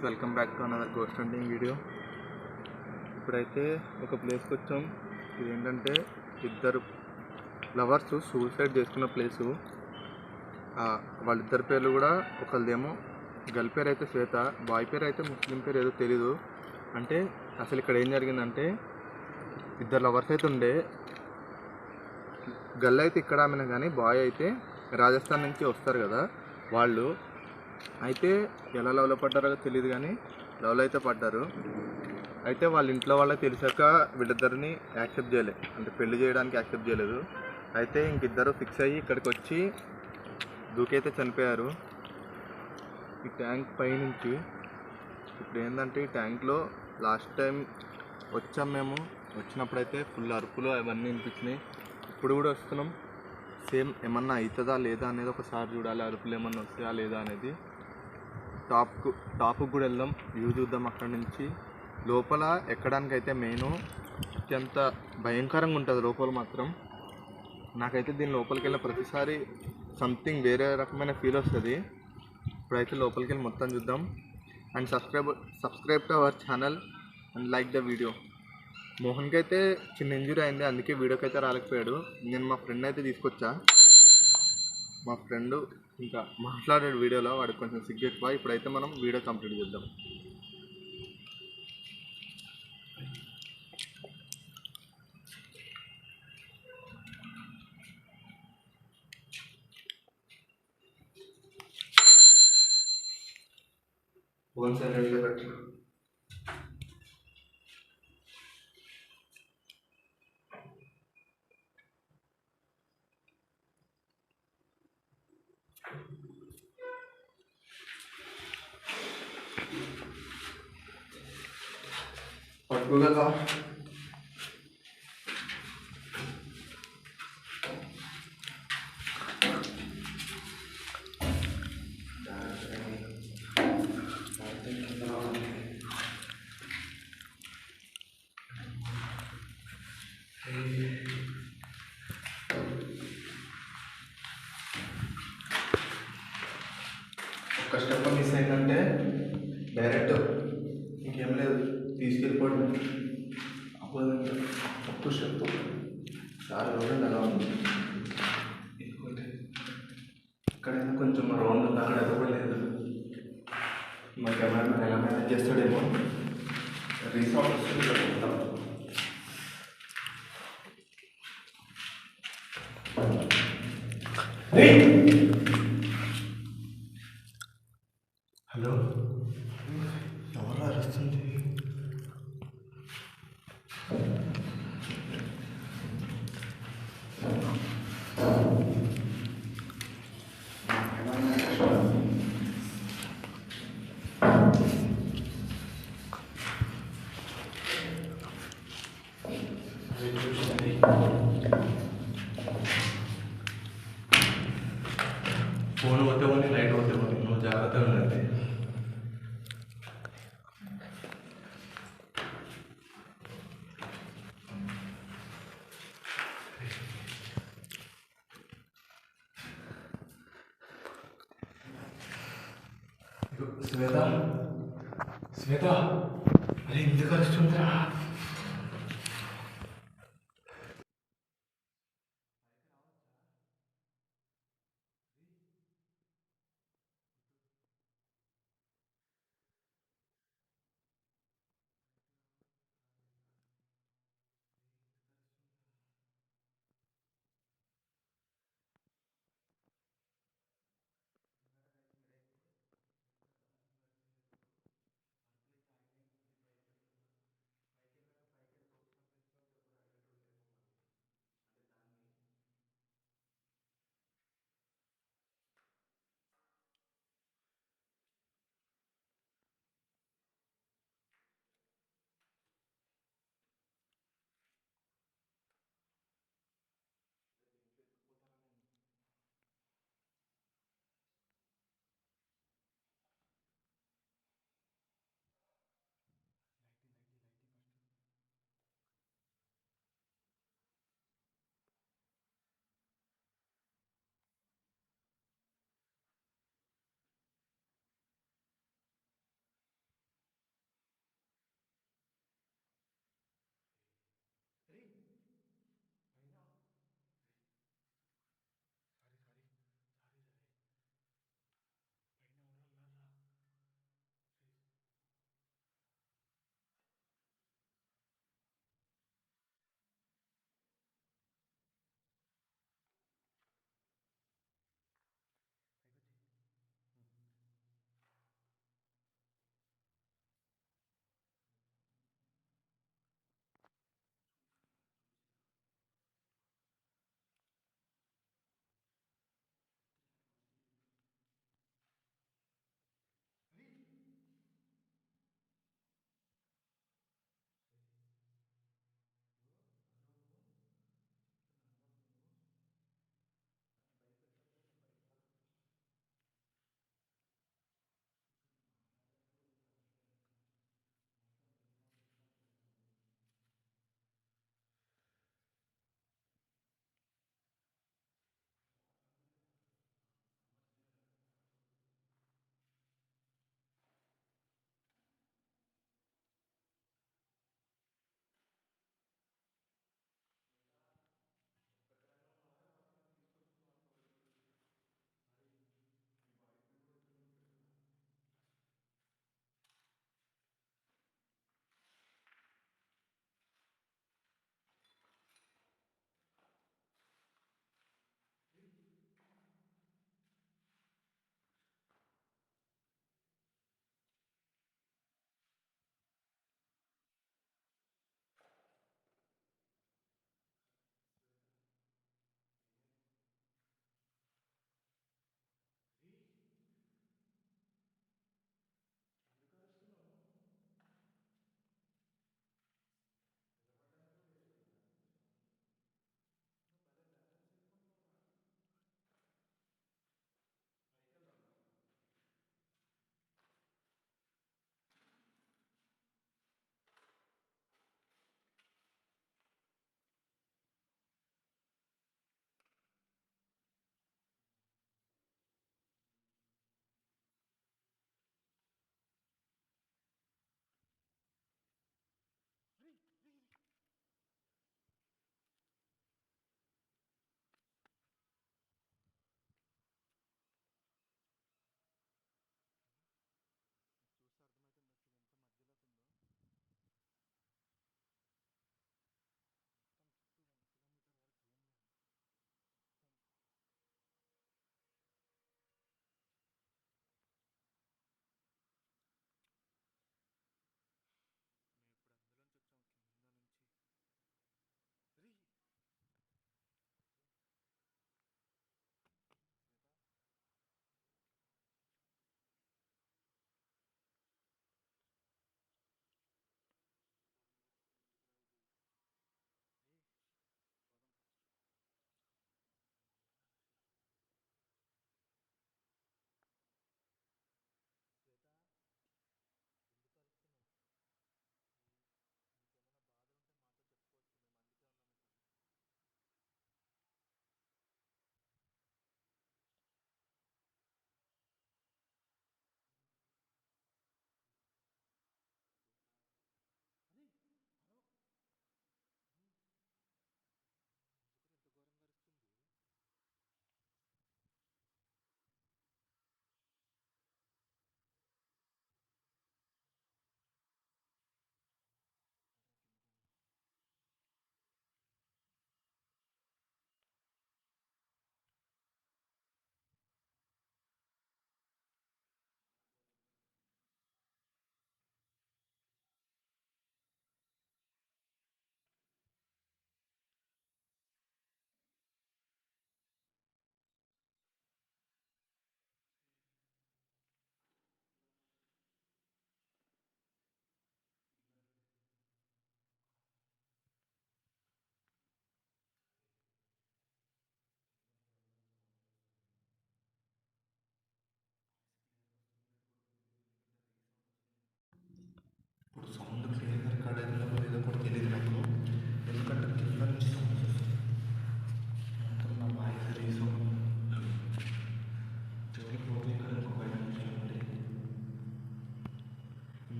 Friends welcome back to another ghost hunting video ఇప్పుడైతే ఒక ప్లేస్కి వచ్చాం. ఇదేంటంటే ఇద్దరు లవర్స్ సూసైడ్ చేసుకున్న ప్లేసు వాళ్ళిద్దరి పేర్లు కూడా ఒకరిదేమో గర్ల్ పేరు అయితే శ్వేత బాయ్ పేరు అయితే ముస్లిం పేరు ఏదో తెలీదు. అంటే అసలు ఇక్కడ ఏం జరిగిందంటే ఇద్దరు లవర్స్ అయితే ఉండే. గర్ల్ అయితే ఇక్కడ ఆమెన కానీ బాయ్ అయితే రాజస్థాన్ నుంచి వస్తారు కదా వాళ్ళు. అయితే ఎలా లవ్లో పడ్డారో తెలియదు కానీ లవ్లో అయితే పడ్డారు. అయితే వాళ్ళ ఇంట్లో వాళ్ళకి తెలిసాక వీళ్ళిద్దరిని యాక్సెప్ట్ చేయలేదు అంటే పెళ్ళి చేయడానికి యాక్సెప్ట్ చేయలేదు. అయితే ఇంకిద్దరు ఫిక్స్ అయ్యి ఇక్కడికి వచ్చి దూకైతే చనిపోయారు. ఈ ట్యాంక్ పైనుంచి ఇప్పుడు ఏంటంటే ఈ ట్యాంక్లో లాస్ట్ టైం వచ్చాం మేము. వచ్చినప్పుడైతే ఫుల్ అరుపులు అవన్నీ వినిపించినాయి. ఇప్పుడు కూడా వస్తున్నాం. సేమ్ ఏమన్నా అవుతుందా లేదా అనేది ఒకసారి చూడాలి. అరుపులు ఏమన్నా వస్తాయా లేదా అనేది. టాప్కు టాప్కి కూడా వెళ్దాం. వ్యూ చూద్దాం అక్కడ నుంచి. లోపల ఎక్కడానికైతే మెయిన్ అత్యంత భయంకరంగా ఉంటుంది లోపల మాత్రం. నాకైతే దీని లోపలికి వెళ్ళిన ప్రతిసారి సంథింగ్ వేరే రకమైన ఫీల్ వస్తుంది. ఇప్పుడైతే లోపలికి వెళ్ళి మొత్తం చూద్దాం. And subscribe subscribe to our channel and like the video మోహన్కి అయితే చిన్న ఇంజురీ అయింది అందుకే వీడియోకి అయితే రాలేకపోయాడు. నేను మా ఫ్రెండ్ అయితే తీసుకొచ్చా. మా ఫ్రెండ్ ఇంకా మాట్లాడే వీడియోలో వాడికి కొంచెం సిగ్గు ఇప్పుడైతే మనం వీడియో కంప్లీట్ చేద్దాం. ఫోన్ ఇక్కడైనా కొంచెం రౌండ్ ఉంది అక్కడ అయితే కూడా లేదు. మా కెమెరా ఎలా మేనేజ్ చేస్తాడేమో. రీసౌండ్ వస్తుంది Hey! 스웨다? 스웨다? 아니 니네가 시청자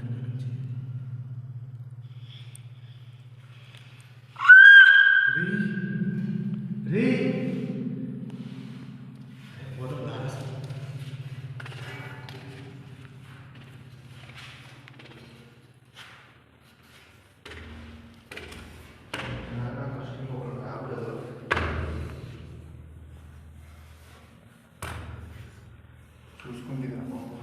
కింద నుంచి రే రే పోదాం లాగేస్తా చూసుకుంది కదా బాబు చాలా డేంజర్ ఉంది రే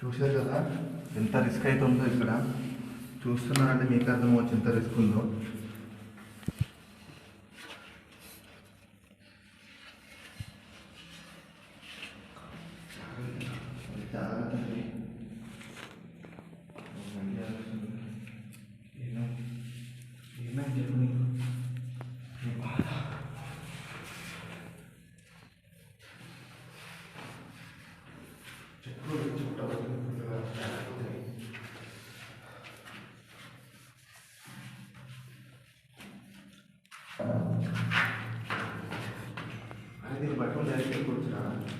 చూశారు కదా? ఎంత రిస్క్ అయితే ఉందో ఇక్కడ? చూస్తున్నారంటే మీకు అర్థమవచ్చు ఎంత రిస్క్ ఉందో. 买出来也不值钱。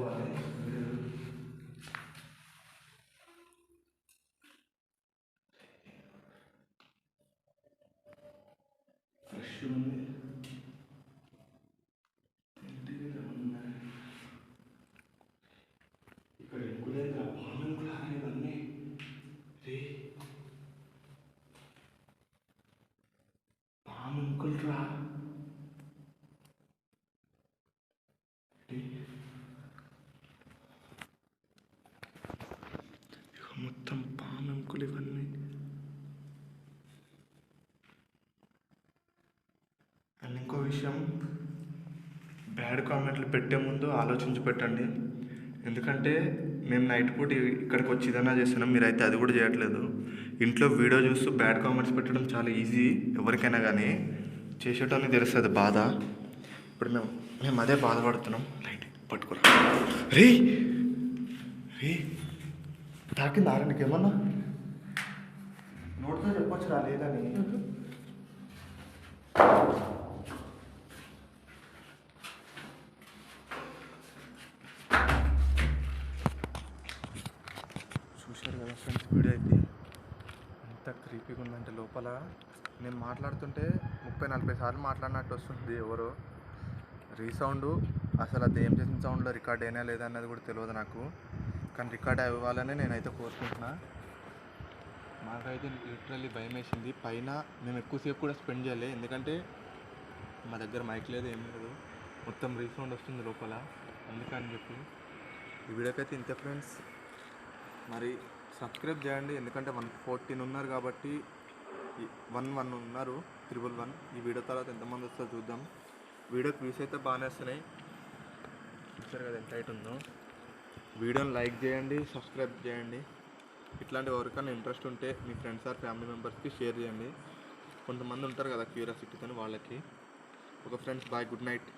weapon బ్యాడ్ కామెంట్లు పెట్టే ముందు ఆలోచించి పెట్టండి. ఎందుకంటే మేము నైట్ పూట ఇక్కడికి వచ్చి ఏదైనా చేస్తున్నాం మీరైతే అది కూడా చేయట్లేదు. ఇంట్లో వీడియో చూస్తూ బ్యాడ్ కామెంట్స్ పెట్టడం చాలా ఈజీ ఎవరికైనా కానీ చేసేటోని తెలుస్తుంది బాధ. ఇప్పుడు మేము మేము అదే బాధపడుతున్నాం. లైట్ పట్టుకురా. రే! రే! తాకింది ఆరా నీకేమన్నా నోటితో చెప్పొచ్చు రా లేదని చూశారు కదా ఫ్రెండ్స్ వీడియో అయితే ఎంత క్రీపీగా ఉందంటే లోపల నేను మాట్లాడుతుంటే ముప్పై నలభై సార్లు మాట్లాడినట్టు వస్తుంది ఎవరో. రీసౌండ్ అసలు అది ఏం చేసిన సౌండ్లో రికార్డ్ అయినా లేదా అన్నది కూడా తెలియదు నాకు. కానీ రికార్డ్ అవ్వాలని నేనైతే కోరుకుంటున్నా. మాకైతే లిటరల్లీ భయం వేసింది. పైన మేము ఎక్కువసేపు కూడా స్పెండ్ చేయలే. ఎందుకంటే మా దగ్గర మైక్ లేదు ఏం లేదు. మొత్తం రీసౌండ్ వస్తుంది లోపల. అందుకని చెప్పి ఈ వీడియోకైతే ఇంత ఫ్రెండ్స్ మరి సబ్స్క్రైబ్ చేయండి. ఎందుకంటే వన్ ఫోర్టీన్ ఉన్నారు కాబట్టి వన్ వన్ ఉన్నారు. Triple one. ఈ వీడియో తర్వాత ఎంతమంది వస్తారో చూద్దాం. వీడియోకి వ్యూస్ అయితే బాగానే వస్తున్నాయి. చూసారు కదా ఎంత అయితే ఉందో. వీడియోని లైక్ చేయండి సబ్స్క్రైబ్ చేయండి. ఇట్లాంటి ఎవరికైనా ఇంట్రెస్ట్ ఉంటే మీ ఫ్రెండ్స్ ఆర్ ఫ్యామిలీ మెంబర్స్కి షేర్ చేయండి. కొంతమంది ఉంటారు కదా క్యూరియాసిటీతో వాళ్ళకి. ఒక ఫ్రెండ్స్ బాయ్ గుడ్ నైట్.